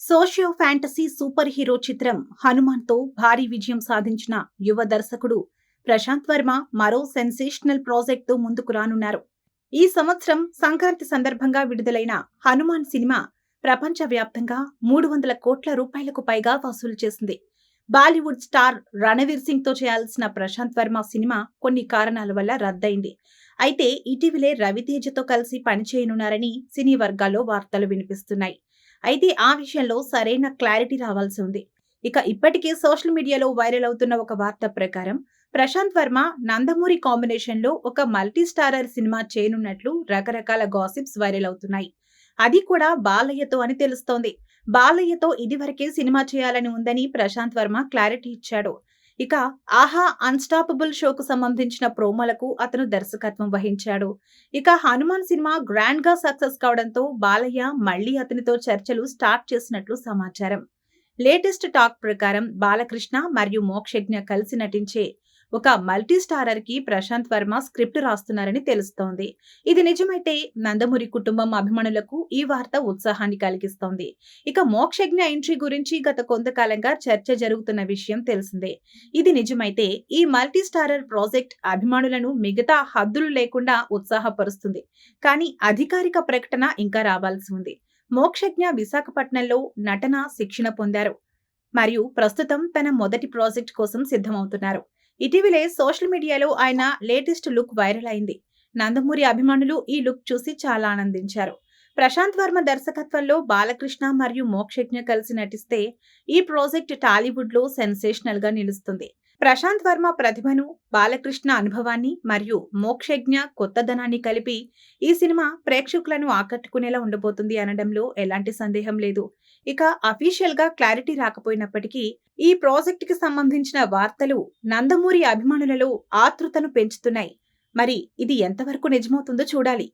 Socio fantasy super hero చిత్రం హనుమాన్తో భారీ విజయం సాధించిన యువ దర్శకుడు ప్రశాంత్ వర్మ మరో సెన్సేషనల్ ప్రాజెక్ట్తో ముందుకు రానున్నారు. ఈ సంవత్సరం సంక్రాంతి సందర్భంగా విడుదలైన హనుమాన్ సినిమా ప్రపంచవ్యాప్తంగా మూడు వందల కోట్ల రూపాయలకు పైగా వసూలు చేసింది. బాలీవుడ్ స్టార్ రణవీర్ సింగ్తో చేయాల్సిన ప్రశాంత్ వర్మ సినిమా కొన్ని కారణాల వల్ల రద్దయింది. అయితే ఇటీవలే రవితేజతో కలిసి పనిచేయనున్నారని సినీ వర్గాల్లో వార్తలు వినిపిస్తున్నాయి. అయితే ఆ విషయంలో సరైన క్లారిటీ రావాల్సి ఉంది. ఇక ఇప్పటికే సోషల్ మీడియాలో వైరల్ అవుతున్న ఒక వార్త ప్రకారం ప్రశాంత్ వర్మ నందమూరి కాంబినేషన్లో ఒక మల్టీ స్టారర్ సినిమా చేయనున్నట్లు రకరకాల గాసిప్స్ వైరల్ అవుతున్నాయి. అది కూడా బాలయ్యతో అని తెలుస్తోంది. బాలయ్యతో ఇదివరకే సినిమా చేయాలని ఉందని ప్రశాంత్ వర్మ క్లారిటీ ఇచ్చాడు. ఇక ఆహా అన్స్టాపబుల్ షోకు సంబంధించిన ప్రోమోలకు అతను దర్శకత్వం వహించాడు. ఇక హనుమాన్ సినిమా గ్రాండ్గా సక్సెస్ కావడంతో బాలయ్య మళ్ళీ అతనితో చర్చలు స్టార్ట్ చేసినట్లు సమాచారం. లేటెస్ట్ టాక్ ప్రకారం బాలకృష్ణ మరియు మోక్షజ్ఞ కలిసి నటించే ఒక మల్టీ స్టారర్కి ప్రశాంత్ వర్మ స్క్రిప్ట్ రాస్తున్నారని తెలుస్తోంది. ఇది నిజమైతే నందమూరి కుటుంబం అభిమానులకు ఈ వార్త ఉత్సాహాన్ని కలిగిస్తోంది. ఇక మోక్షజ్ఞ ఎంట్రీ గురించి గత కొంతకాలంగా చర్చ జరుగుతున్న విషయం తెలిసిందే. ఇది నిజమైతే ఈ మల్టీ స్టారర్ ప్రాజెక్ట్ అభిమానులను మిగతా హద్దులు లేకుండా ఉత్సాహపరుస్తుంది. కానీ అధికారిక ప్రకటన ఇంకా రావాల్సి ఉంది. మోక్షజ్ఞ విశాఖపట్నంలో నటన శిక్షణ పొందారు. మరియు ప్రస్తుతం తన మొదటి ప్రాజెక్ట్ కోసం సిద్ధమవుతున్నారు. ఇటీవలే సోషల్ మీడియాలో ఆయన లేటెస్ట్ లుక్ వైరల్ అయింది. నందమూరి అభిమానులు ఈ లుక్ చూసి చాలా ఆనందించారు. ప్రశాంత్ వర్మ దర్శకత్వంలో బాలకృష్ణ మరియు మోక్షజ్ఞ కలిసి నటిస్తే ఈ ప్రాజెక్ట్ టాలీవుడ్లో సెన్సేషనల్గా నిలుస్తుంది. ప్రశాంత్ వర్మ ప్రతిభను బాలకృష్ణ అనుభవాన్ని మరియు మోక్షజ్ఞ కొత్తదనాన్ని కలిపి ఈ సినిమా ప్రేక్షకులను ఆకట్టుకునేలా ఉండబోతుంది అనడంలో ఎలాంటి సందేహం లేదు. ఇక అఫీషియల్గా క్లారిటీ రాకపోయినప్పటికీ ఈ ప్రాజెక్ట్కి సంబంధించిన వార్తలు నందమూరి అభిమానులలో ఆతృతను పెంచుతున్నాయి. మరి ఇది ఎంతవరకు నిజమవుతుందో చూడాలి.